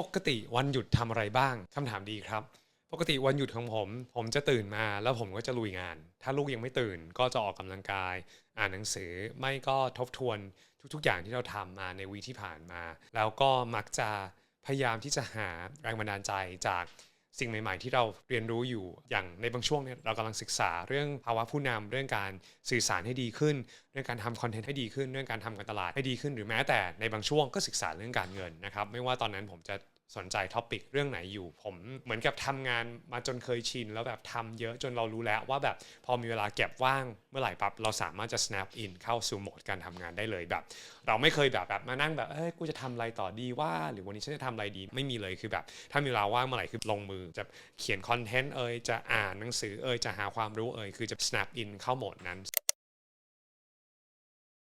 ปกติวันหยุดทำอะไรบ้างคำถามดีครับ ปกติวันหยุดของผม ผมจะตื่นมาแล้วผมก็จะลุยงาน ถ้าลูกยังไม่ตื่นก็จะออกกำลังกาย อ่านหนังสือไม่ก็ทบทวนทุกๆ อย่างที่เราทำมาในวีที่ผ่านมา แล้วก็มักจะพยายามที่จะหาแรงบันดาลใจจาก สิ่งใหม่ ๆ ที่เราเรียนรู้อยู่อย่างในบางช่วงเนี่ยเรากำลังศึกษาเรื่องภาวะผู้นำเรื่องการสื่อสารให้ดีขึ้น เรื่องการทำคอนเทนต์ให้ดีขึ้น เรื่องการทำการตลาดให้ดีขึ้น หรือแม้แต่ในบางช่วงก็ศึกษาเรื่องการเงินนะครับ ไม่ว่าตอนนั้นผมจะ สนใจท็อปิกเรื่องไหนอยู่ ผมเหมือนกับทำงานมาจนเคยชิน แล้วแบบทำเยอะจนเรารู้แล้วว่าแบบพอมีเวลาเก็บว่างเมื่อไหร่ปั๊บเราสามารถจะ snap in เข้าสู่โหมดการทำงานได้เลยแบบ เราไม่เคยแบบแบบมานั่งแบบเอ้ยกูจะทำอะไรต่อดีว่า หรือวันนี้ฉันจะทำอะไรดีไม่มีเลยคือแบบ ถ้ามีเวลาว่างเมื่อไหร่คือลงมือจะเขียนคอนเทนต์เอ่ยจะอ่านหนังสือเอ่ยจะหาความรู้เอ่ยคือจะ snap in เข้าโหมดนั้น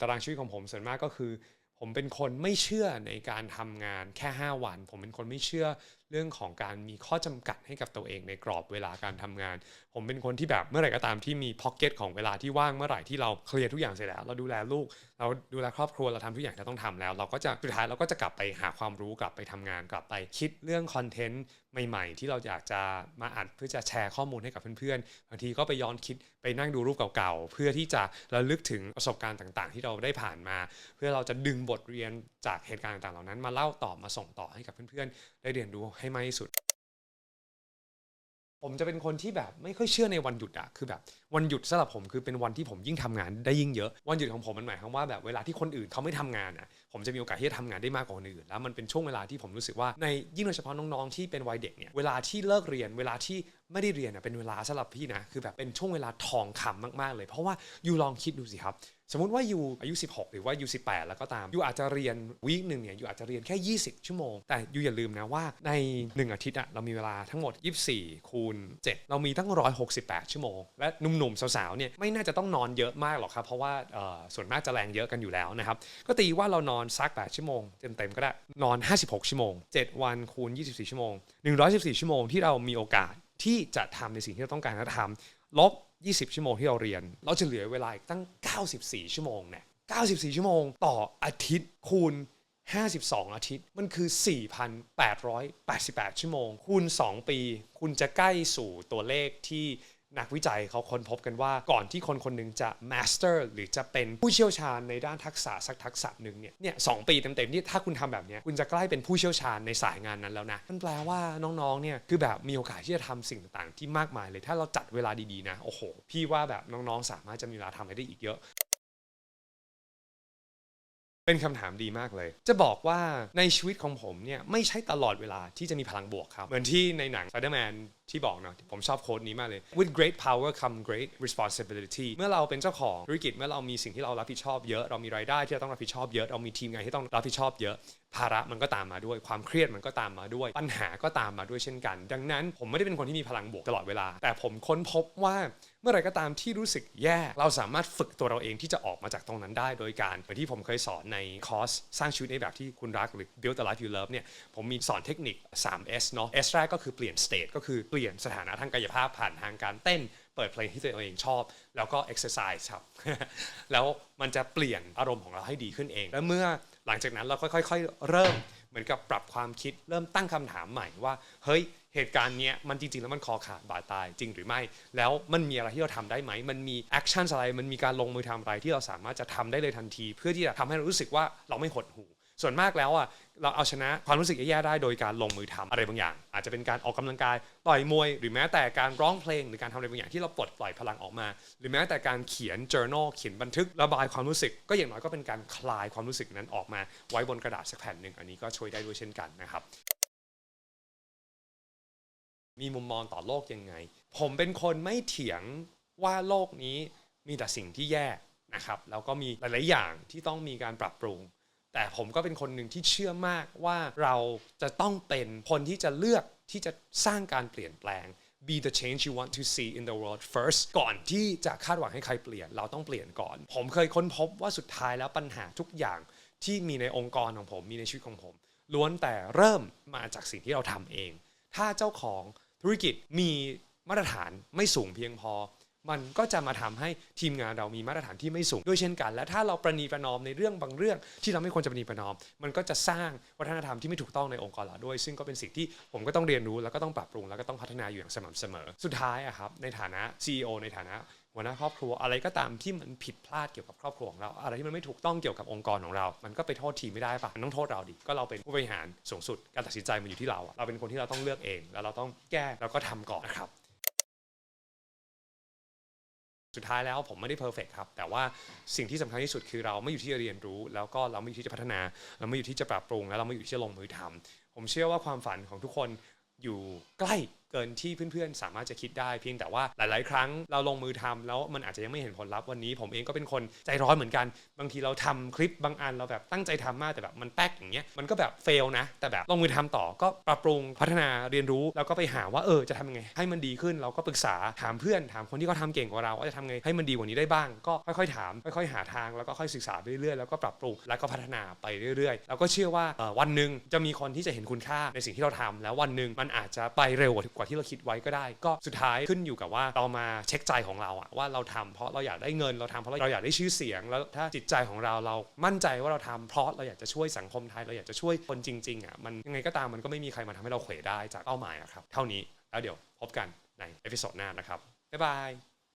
ตารางชีวิตของผมส่วนมากก็คือ ผมเป็นคนไม่เชื่อในการทำงานแค่ 5 วัน ผมเป็นคนไม่เชื่อ เรื่องของการมีข้อจำกัดให้กับตัวเองในกรอบเวลาการทำงาน ผมเป็นคนที่แบบเมื่อไหร่ก็ตามที่มีพ็อกเก็ตของเวลาที่ว่างเมื่อไหร่ที่เราเคลียร์ทุกอย่างเสร็จแล้ว เราดูแลลูก เราดูแลครอบครัวเราทำทุกอย่างที่เราต้องทำแล้ว เราก็จะสุดท้ายเราก็จะกลับไปหาความรู้กลับไปทำงานกลับไปคิดเรื่องคอนเทนต์ใหม่ ๆ ที่เราอยากจะมาอัดเพื่อจะแชร์ข้อมูลให้กับเพื่อนๆบางทีก็ไปย้อนคิดไปนั่งดูรูปเก่าๆเพื่อที่จะระลึกถึงประสบการณ์ต่างๆ ที่เราได้ผ่านมา เพื่อเราจะดึงบทเรียนจากเหตุการณ์ต่างๆเหล่านั้น มาเล่าต่อมาส่งต่อให้กับเพื่อนๆ ได้เรียนรู้ให้มากที่สุด ผมจะเป็นคนที่แบบไม่ค่อยเชื่อในวันหยุดอะคือแบบวันหยุดสำหรับผมคือเป็นวันที่ผมยิ่งทำงานได้ยิ่งเยอะวันหยุดของผมมันหมายความว่าแบบเวลาที่คนอื่นเขาไม่ทำงานอะผมจะมีโอกาสที่จะทำงานได้มากกว่าคนอื่นแล้วมันเป็นช่วงเวลาที่ผมรู้สึกว่าในยิ่งโดยเฉพาะน้องๆที่เป็นวัยเด็กเนี่ยเวลาที่เลิกเรียนเวลาที่ไม่ได้เรียนเป็นเวลาสำหรับพี่นะคือแบบเป็นช่วงเวลาทองคำมากๆ เลย เพราะว่าอยู่ลองคิดดูสิครับ สมมติว่าอยู่อายุ 16 หรือว่าอยู่ 18 แล้วก็ตามอยู่อาจจะเรียนวีคหนึ่งเนี่ยอยู่อาจจะเรียนแค่ 20 ชั่วโมง แต่ยูอย่าลืมนะว่าใน 1 อาทิตย์อะเรามีเวลาทั้งหมด 24 คูณ 7 เรามีตั้ง 168 ชั่วโมง และหนุ่มๆสาวๆเนี่ยไม่น่าจะต้องนอนเยอะมากหรอกครับ เพราะว่าส่วนมากจะแรงเยอะกันอยู่แล้วนะครับก็ตีว่าเรานอนสัก 8 ชั่วโมงเต็มๆก็ได้นอน 56 ชั่วโมง 7 วันคูณ 24 ชั่วโมง 114 ชั่วโมงที่เรามีโอกาส ที่จะทำในสิ่งที่เราต้องการจะทำลบ 20 ชั่วโมงที่เราเรียน เราจะเหลือเวลาอีกตั้ง 94 ชั่วโมงเนี่ย94 ชั่วโมงต่ออาทิตย์คูณ 52 อาทิตย์ มันคือ 4,888 ชั่วโมง คูณ 2 ปี คุณจะใกล้สู่ตัวเลขที่ นักวิจัยเขาค้นพบกันว่าก่อนที่คนคนหนึ่งจะ master หรือจะเป็นผู้เชี่ยวชาญในด้านทักษะสักทักษะหนึ่งเนี่ยเนี่ยสองปีเต็มๆที่ถ้าคุณทำแบบนี้คุณจะใกล้เป็นผู้เชี่ยวชาญในสายงานนั้นแล้วนะนั่นแปลว่าน้องๆเนี่ยคือแบบมีโอกาสที่จะทำสิ่งต่างๆ ที่มากมายเลยถ้าเราจัดเวลาดีๆนะโอ้โหพี่ว่าแบบน้องๆสามารถจะมีเวลาทำอะไรได้อีกเยอะ เป็นคำถามดีมากเลย จะบอกว่าในชีวิตของผมเนี่ยไม่ใช่ตลอดเวลาที่จะมีพลังบวกครับ เหมือนที่ในหนัง Spider-Man ที่บอกเนาะผมชอบโค้ดนี้มากเลย with great power come great responsibility เมื่อเราเป็นเจ้าของธุรกิจเมื่อเรามีสิ่งที่เรารับผิดชอบเยอะ เรามีรายได้ที่เราต้องรับผิดชอบเยอะเรามีทีมงานที่ต้องรับผิดชอบเยอะ ภาระมันก็ตามมาด้วย ความเครียดมันก็ตามมาด้วย ปัญหาก็ตามมาด้วยเช่นกัน ดังนั้นผมไม่ได้เป็นคนที่มีพลังบวกตลอดเวลา แต่ผมค้นพบว่า มื่อไรก็ตามที่รู้สึกแย่เราสามารถฝึกตัวเราเองที่จะออกมาจากตรงนั้นได้ โดยการเหมือนที่ผมเคยสอนในคอร์สสร้างชีวิตในแบบที่คุณรักหรือ build the life you love เนี่ยผมมีสอนเทคนิค 3S เนาะ S แรกก็คือเปลี่ยน state ก็คือเปลี่ยนสถานะทางกายภาพผ่านทางการเต้นเปิดเพลงที่ตัวเองชอบ แล้วก็ exercise ครับ แล้วมันจะเปลี่ยนอารมณ์ของเราให้ดีขึ้นเอง แล้วเมื่อหลังจากนั้นเราค่อยๆเริ่มเหมือนกับปรับความคิดเริ่มตั้งคำถามใหม่ว่าเฮ้ย เหตุการณ์เนี้ยมันจริงๆ แล้วมันคอขาดบาดตายจริงหรือไม่ แล้วมันมีอะไรที่เราทำได้ไหม มันมีแอคชั่นอะไร มันมีการลงมือทำอะไรที่เราสามารถจะทำได้เลยทันที เพื่อที่จะทำให้เรารู้สึกว่าเราไม่หดหู่ส่วนมากแล้วอะเราเอาชนะความรู้สึกแย่ๆได้โดยการลงมือทำอะไรบางอย่าง อาจจะเป็นการออกกำลังกายต่อยมวย หรือแม้แต่การร้องเพลงหรือการทำอะไรบางอย่างที่เราปลดปล่อยพลังออกมา หรือแม้แต่การเขียน journal เขียนบันทึกระบายความรู้สึก ก็อย่างน้อยก็เป็นการคลายความรู้สึกนั้นออกมาไว้บนกระดาษสักแผ่นหนึ่งอันนี้ก็ช่วยได้ด้วยเช่นกันนะครับ มีมุมมองต่อโลกยังไง ผมเป็นคนไม่เถียงว่าโลกนี้มีแต่สิ่งที่แย่นะครับแล้วก็มีหลาย ๆ อย่างที่ต้องมีการปรับปรุง แต่ผมก็เป็นคนหนึ่งที่เชื่อมากว่าเราจะต้องเป็นคนที่จะเลือกที่จะสร้างการเปลี่ยนแปลง be the change you want to see in the world first ก่อนที่จะคาดหวังให้ใครเปลี่ยน เราต้องเปลี่ยนก่อน ผมเคยค้นพบว่าสุดท้ายแล้วปัญหาทุกอย่างที่มีในองค์กรของผมมีในชีวิตของผม ล้วนแต่เริ่มมาจากสิ่งที่เราทำเอง ถ้าเจ้าของ ธุรกิจมีมาตรฐานไม่สูงเพียงพอ มันก็จะมาทำให้ทีมงานเรามีมาตรฐานที่ไม่สูงด้วยเช่นกัน และถ้าเราประนีประนอมในเรื่องบางเรื่อง ที่เราไม่ควรจะประนีประนอม มันก็จะสร้างวัฒนธรรมที่ไม่ถูกต้องในองค์กรเราด้วย ซึ่งก็เป็นสิ่งที่ผมก็ต้องเรียนรู้แล้วก็ต้องปรับปรุงแล้วก็ต้องพัฒนาอยู่อย่างสม่ำเสมอ สุดท้ายอะครับในฐานะ CEO ในฐานะ หัวหน้าครอบครัวอะไรก็ตามที่มันผิดพลาดเกี่ยวกับครอบครัวของเรา อะไรที่มันไม่ถูกต้องเกี่ยวกับองค์กรของเรา มันก็ไปโทษทีมไม่ได้ปะมันต้องโทษเราดิก็เราเป็นผู้บริหารสูงสุดการตัดสินใจมันอยู่ที่เราอะเราเป็นคนที่เราต้องเลือกเอง แล้วเราต้องแก้แล้วก็ทำก่อนนะครับสุดท้ายแล้วผมไม่ได้เพอร์เฟกครับ แต่ว่าสิ่งที่สำคัญที่สุดคือเราไม่อยู่ที่จะเรียนรู้ แล้วก็เราไม่อยู่ที่จะพัฒนา เราไม่อยู่ที่จะปรับปรุง แล้วเราไม่อยู่ที่จะลงมือทำผมเชื่อว่าความฝันของทุกคนอยู่ใกล้เกินที่เพื่อนๆ สามารถจะคิดได้เพียงแต่ว่าหลาย ๆ ครั้งเราลงมือทำแล้วมันอาจจะยังไม่เห็นผลลัพธ์วันนี้ ผมเองก็เป็นคนใจร้อนเหมือนกัน บางทีเราทำคลิปบางอันเราแบบตั้งใจทำมากแต่แบบมันแป๊กอย่างเงี้ยมันก็แบบเฟลนะ แต่แบบลงมือทำต่อก็ปรับปรุงพัฒนาเรียนรู้ แล้วก็ไปหาว่าเออจะทำยังไง ให้มันดีขึ้นเราก็ปรึกษาถามเพื่อนถามคนที่เขาทำเก่งกว่าเราว่าจะทำไงให้มันดีกว่านี้ได้บ้าง ก็ค่อยๆถามค่อยๆหาทางแล้วก็ค่อยศึกษาไปเรื่อยๆแล้วก็ปรับปรุงแล้วก็พัฒนาไปเรื่อยๆ แล้วก็เชื่อว่าเออวันหนึ่งจะมีคนที่จะเห็นคุณค่าในสิ่งที่เราทำแล้ววันหนึ่งมันอาจจะไปเร็วกว่ากว่าที่เราคิดไว้ก็ได้ ก็สุดท้ายขึ้นอยู่กับว่าเรามาเช็คใจของเราอะว่าเราทำเพราะเราอยากได้เงินเราทำเพราะเราอยากได้ชื่อเสียง แล้วถ้าจิตใจของเราเรามั่นใจว่าเราทำเพราะเราอยากจะช่วยสังคมไทยเราอยากจะช่วยคนจริงๆอะมันยังไงก็ตามมันก็ไม่มีใครมาทำให้เราเขวได้จากเป้าหมายอะครับเท่านี้แล้วเดี๋ยวพบกันในเอพิโซดหน้านะครับบ๊ายบาย